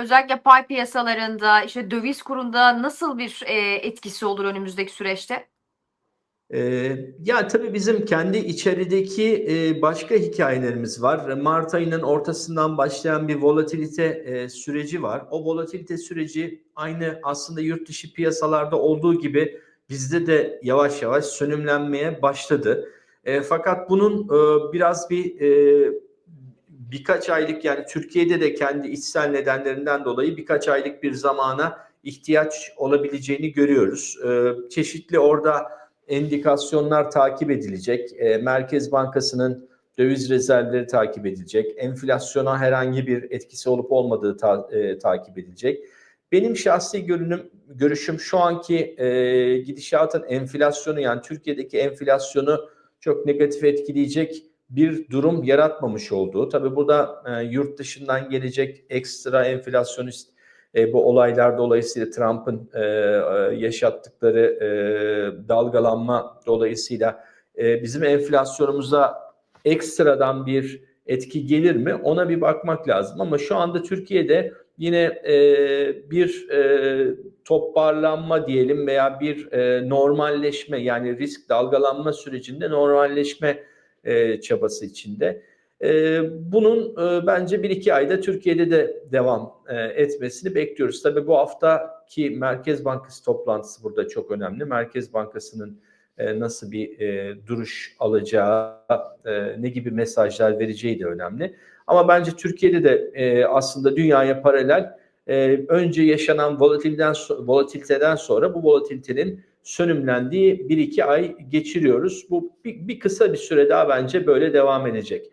özellikle pay piyasalarında, işte döviz kurunda nasıl bir e, etkisi olur önümüzdeki süreçte? Ee, ya tabii bizim kendi içerideki e, başka hikayelerimiz var. Mart ayının ortasından başlayan bir volatilite e, süreci var. O volatilite süreci aynı aslında yurt dışı piyasalarda olduğu gibi bizde de yavaş yavaş sönümlenmeye başladı. E, fakat bunun e, biraz bir e, birkaç aylık yani Türkiye'de de kendi içsel nedenlerinden dolayı birkaç aylık bir zamana ihtiyaç olabileceğini görüyoruz. E, çeşitli orada endikasyonlar takip edilecek. E, Merkez Bankası'nın döviz rezervleri takip edilecek. Enflasyona herhangi bir etkisi olup olmadığı ta- e, takip edilecek. Benim şahsi görünüm, görüşüm şu anki e, gidişatın enflasyonu yani Türkiye'deki enflasyonu çok negatif etkileyecek bir durum yaratmamış olduğu. Tabii burada e, yurt dışından gelecek ekstra enflasyonist e, bu olaylar dolayısıyla Trump'ın e, e, yaşattıkları e, dalgalanma dolayısıyla e, bizim enflasyonumuza ekstradan bir etki gelir mi? Ona bir bakmak lazım. Ama şu anda Türkiye'de yine e, bir e, toparlanma diyelim veya bir e, normalleşme yani risk dalgalanma sürecinde normalleşme e, çabası içinde. E, bunun e, bence bir iki ayda Türkiye'de de devam e, etmesini bekliyoruz. Tabii bu haftaki Merkez Bankası toplantısı burada çok önemli. Merkez Bankası'nın e, nasıl bir e, duruş alacağı, e, ne gibi mesajlar vereceği de önemli. Ama bence Türkiye'de de e, aslında dünyaya paralel e, önce yaşanan volatilden volatiliteden sonra bu volatilitenin sönümlendiği bir iki ay geçiriyoruz. Bu bir, bir kısa bir süre daha bence böyle devam edecek.